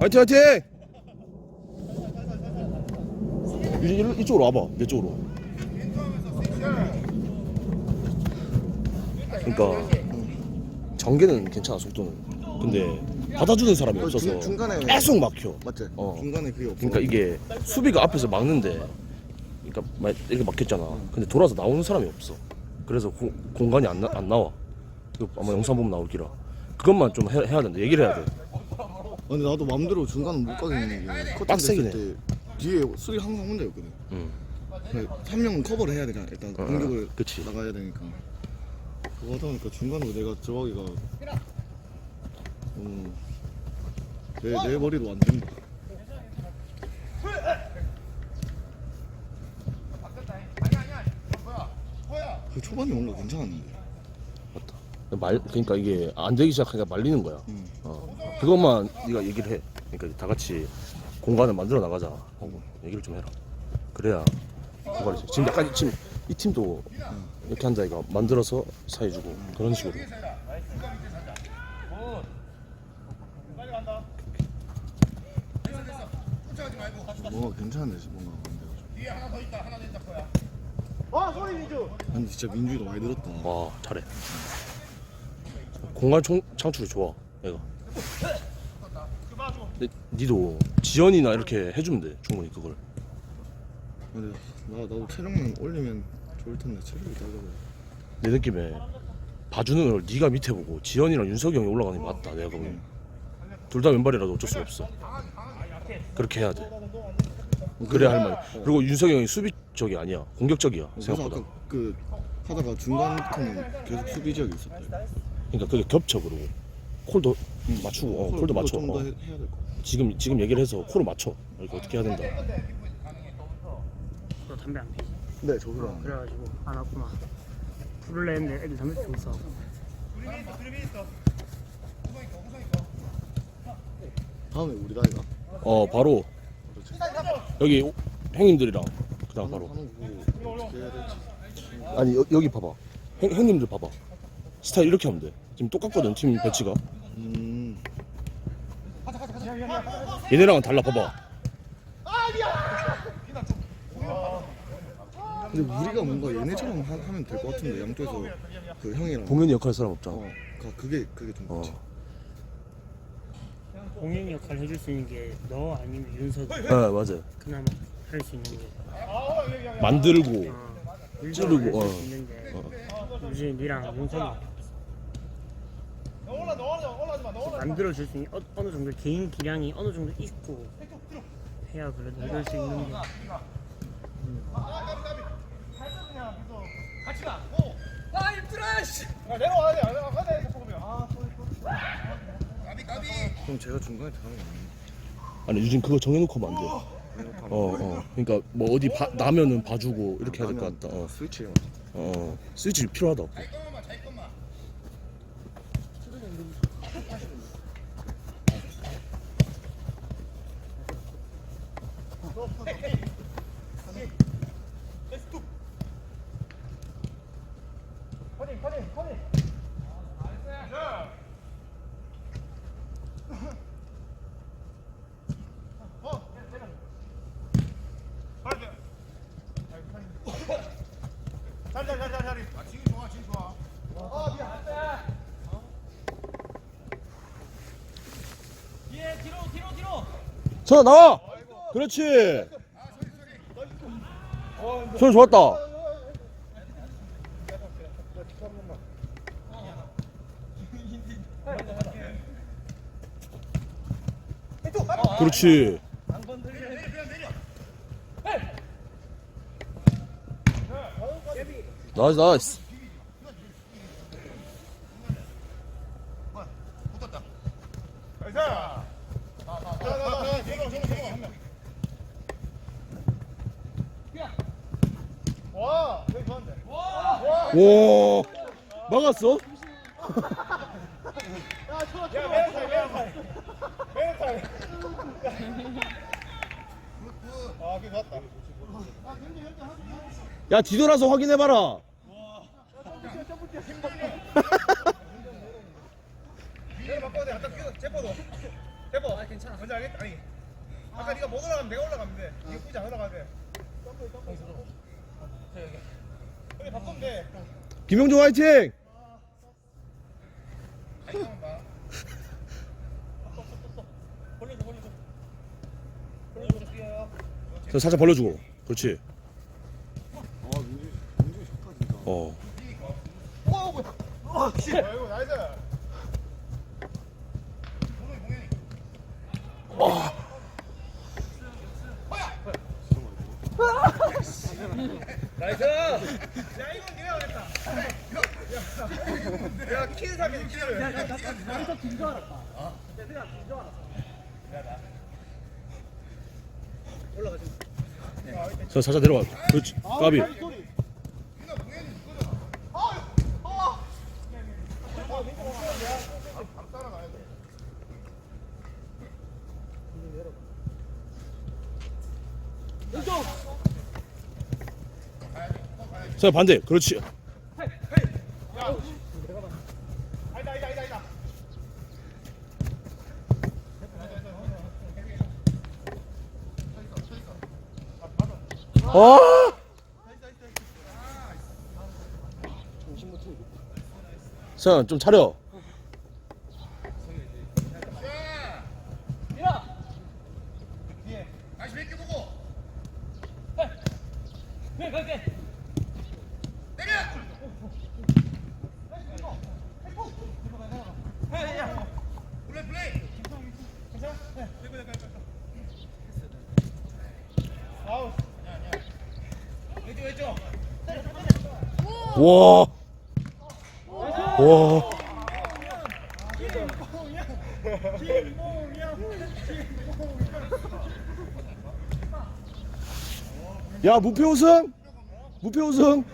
화이팅 화이팅! 이, 이, 이쪽으로 와봐 내 쪽으로. 그러니까 전개는 괜찮아 속도는. 근데 받아주는 사람이 없어서 중- 중간에 계속 막혀. 맞지? 어. 중간에 그게 없어. 그러니까 이게 수비가 앞에서 막는데 그러니까 막 이렇게 막혔잖아. 근데 돌아서 나오는 사람이 없어. 그래서 고- 공간이 안, 나, 안 나와. 이거 아마 영상 보면 나올 기라. 그것만 좀 해, 해야 된다. 얘기를 해야 돼 근데 나도 마음대로 중간 못 가겠는 게 커팅 빡세긴 됐을 때 뒤에 수비 항상 혼자였거든. 응. 한 명은 커버를 해야 되잖아. 일단 어, 공격을 그치. 나가야 되니까. 그거 하다 보니까 중간으로 내가 들어가기가 음, 내, 내 머리로 안 된다. 그 초반에 뭔가 괜찮았는데. 맞다 말 그러니까 이게 안 되기 시작하니까 말리는 거야 음. 어. 그것만 네가 얘기를 해 그러니까 다 같이 공간을 만들어 나가자 하고 얘기를 좀 해라 그래야 공간이 돼. 지금 약간 지금 이 팀도 이렇게 한다 이가 만들어서 사해주고 그런 식으로 뭔가 괜찮은데 지금 뭔가 안 돼가지고. 근데 진짜 민주이도 많이 늘었다. 와 잘해 공간 총, 창출이 좋아 얘가 근데 니도 지연이나 이렇게 해주면 돼 충분히 그걸. 근데 나 나도 체력만 올리면 좋을 텐데 체력이 낮아서. 내 느낌에 봐주는 걸 네가 밑에 보고 지연이랑 윤석이 형이 올라가는 게 맞다 내가 보기엔. 둘다 왼발이라도 어쩔 수 없어. 그렇게 해야 돼. 그래야 할 말. 그리고 윤석이 형이 수비적이 아니야. 공격적이야 그래서 생각보다. 아까 그 하다가 중간부터는 계속 수비 지역이 있었대. 그러니까 그게 겹쳐 그러고 콜도 맞추고 어, 콜도 맞춰 좀더 어. 해야 될. 지금 지금 얘기를 해서 콜을 맞춰 이렇게 어떻게 해야 된다 너 담배 안 피지? 네, 저기랑. 그래가지고 안 왔구나. 불을 내는데 애들 담배 피고 있어. 다음에 우리 나이가. 어 바로 여기 오- 형님들이랑 그다음 바로 하는 거 어떻게 해야 될지. 아니 여, 여기 봐봐 형, 형님들 봐봐 스타일 이렇게 하면 돼 지금 똑같거든 팀 배치가 음. 얘네랑은 달라 봐봐 근데 우리가 뭔가 얘네처럼 하, 하면 될 것 같은데 양쪽에서 그 형이랑. 동현이 역할 할 사람 없잖아 어. 그- 그게 그게 좀 어. 공연 역할 해줄 수 있는 게 너 아니면 윤석이 네 맞아요 그나마 할 수 있는 게. 만들고 어, 찌르고, 어. 할수 있는 게. 요즘 니랑 윤석이. 만들어 줄 수 있는 어, 어느 정도 개인 기량이 어느 정도 있고 해야 그래도 이럴 수 있는 게. 그럼 제가 중간에 들어가면 안 돼. 아니 요즘 그거 정해놓고 하면 안돼 어, 어. 그러니까 뭐 어디 봐- 나면은 봐주고 이렇게 해야 될 것 같다 어, 스위치 해. 어. 스위치 필요하다 전화 나와 그렇지. 손 좋았다. 그렇지. 나이스 나이스 와 막았어? 야 뒤돌아서 확인해봐라 해봐. 아, 괜찮아. 뭔지 알겠다. 아니. 아까 네가 못 올라가면 내가 올라가면 돼. 이거 굳이 안 올라가게. 여기 바꾸면 돼. 김용준 화이팅! 뛰어요. 자, 살짝 벌려주고. 그렇지. 아. 어. 아이고, 나이스. 야, 이건 네가 하겠다. 야, 키를 사게, 키를. 야, 야, 나, 나, 나부터 긴줄 알았다. 어? 내가 긴줄 알았어. 자, 살짝 내려와. 그렇지. 까비. 자, 반대. 그렇지. 아! 선, 좀 차려. 다시 몇 개 보고. 플레이, 플레이. 괜찮아? 네. 아우. 왼쪽, 왼쪽. 와. 와. 야, 무패 우승? 무패 우승?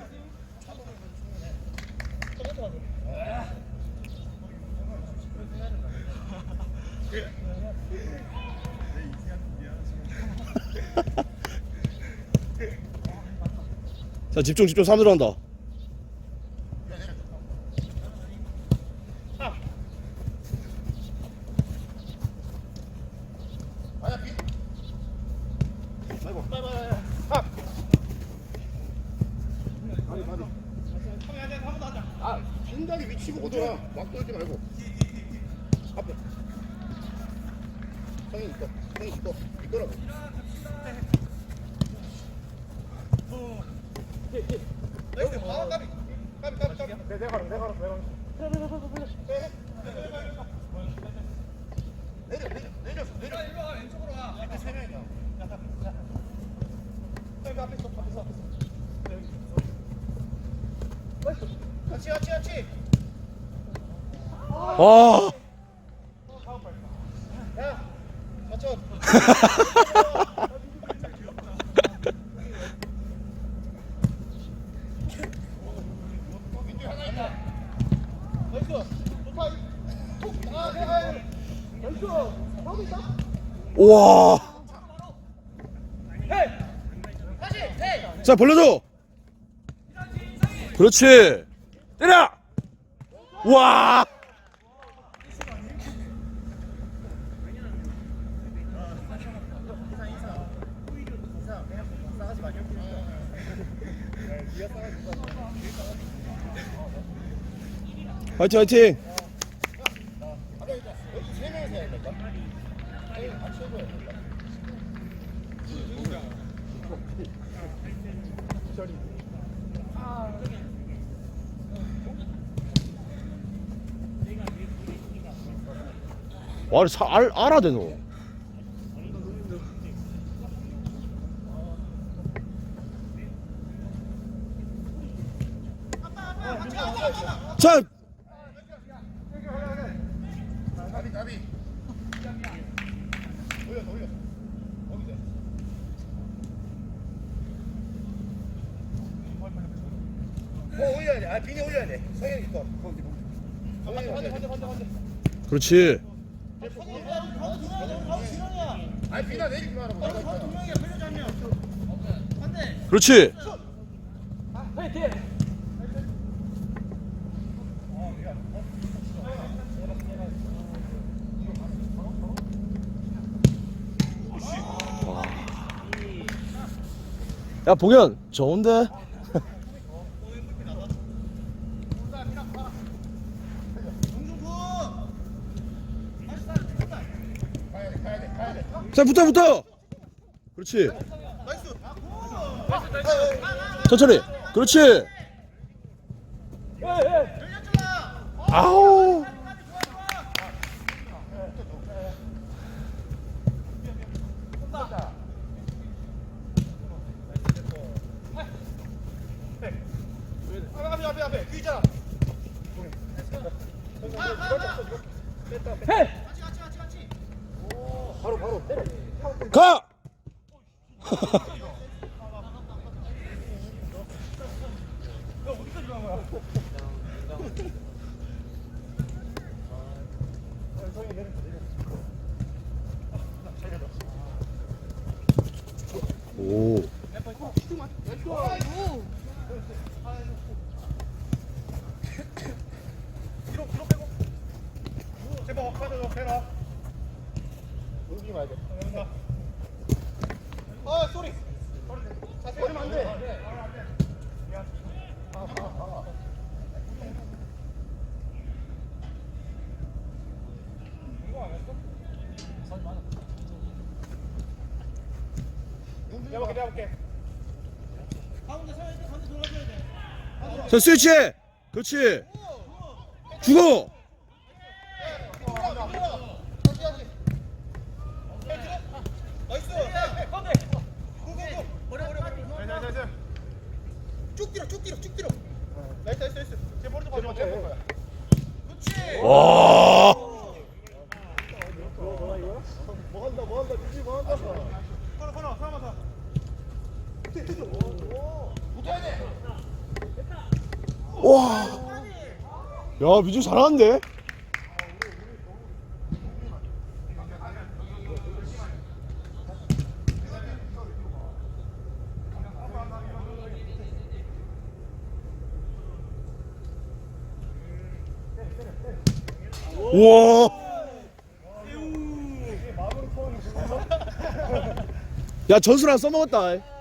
자, 집중, 집중, 3 들어간다. 아 빈다리 위치 보고 돌아. 막 돌지 말고. 앞에. 형이 있어. 나이스. 아, 와, 우와. 자, 벌려줘. 그렇지. 때려. 와. 화이팅 화이팅. 와, 사, 알, 알아 되노. 자, 가비 가비. 올려 올려. 뭐 올려야 돼. 아 비니 올려야 돼. 성현이 거. 거기. 성현이 반대, 반대, 돼. 반대, 반대. 그렇지. 아니 비나 내리지 말라고. 내가 있잖아. 그렇지. 야 봉현. 좋은데? 자 붙어 붙어! 그렇지. 천천히. 그렇지. 아우 앞에 앞에 앞에 그 있잖아 가 오. 뒤로 뒤로 빼고 제발 가져 해라 여기 봐야 돼 아 쏘리 자세 버리면 안돼 내가 볼게 내가 볼게 자 스위치! 그렇지. 죽어 나이스 고고고 버려 버려 버려 나이스 나이스 쭉 뛰어 쭉 뛰어 쭉 뛰어 나이스 나이스 나이스 제 머리도 봐줘 제 머리 거야 그렇지 와 뭐 한다 뭐 한다 미지 뭐 한다 하나 하나 하나만 더 못해야 돼 와. 야, 미주 잘하는데? 우와. 야, 전술랑 써먹었다.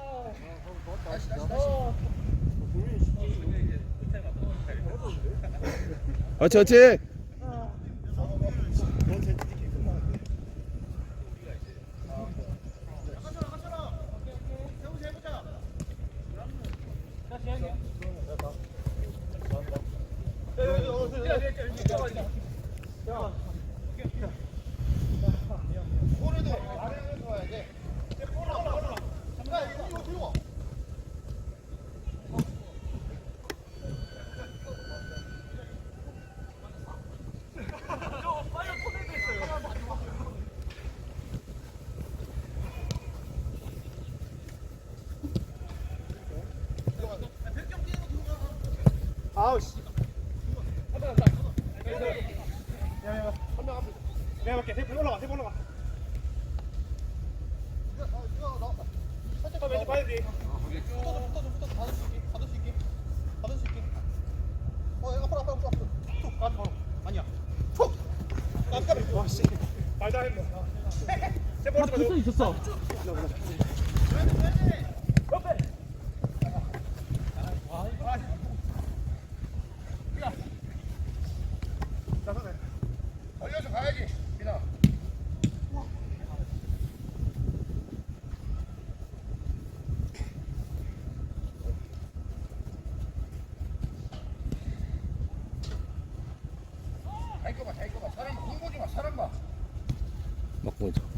화이팅, 화이팅! 아우 씨. 야야 한명 앞에. 내가 볼게. 대표 올라가. 대표 올라가. 살짝 왼쪽. 어. 있었어. 자 선생. 걸려서 가야지. 민아. 잘 거봐, 잘 거봐. 사람 홍보지 마, 사람 봐. 막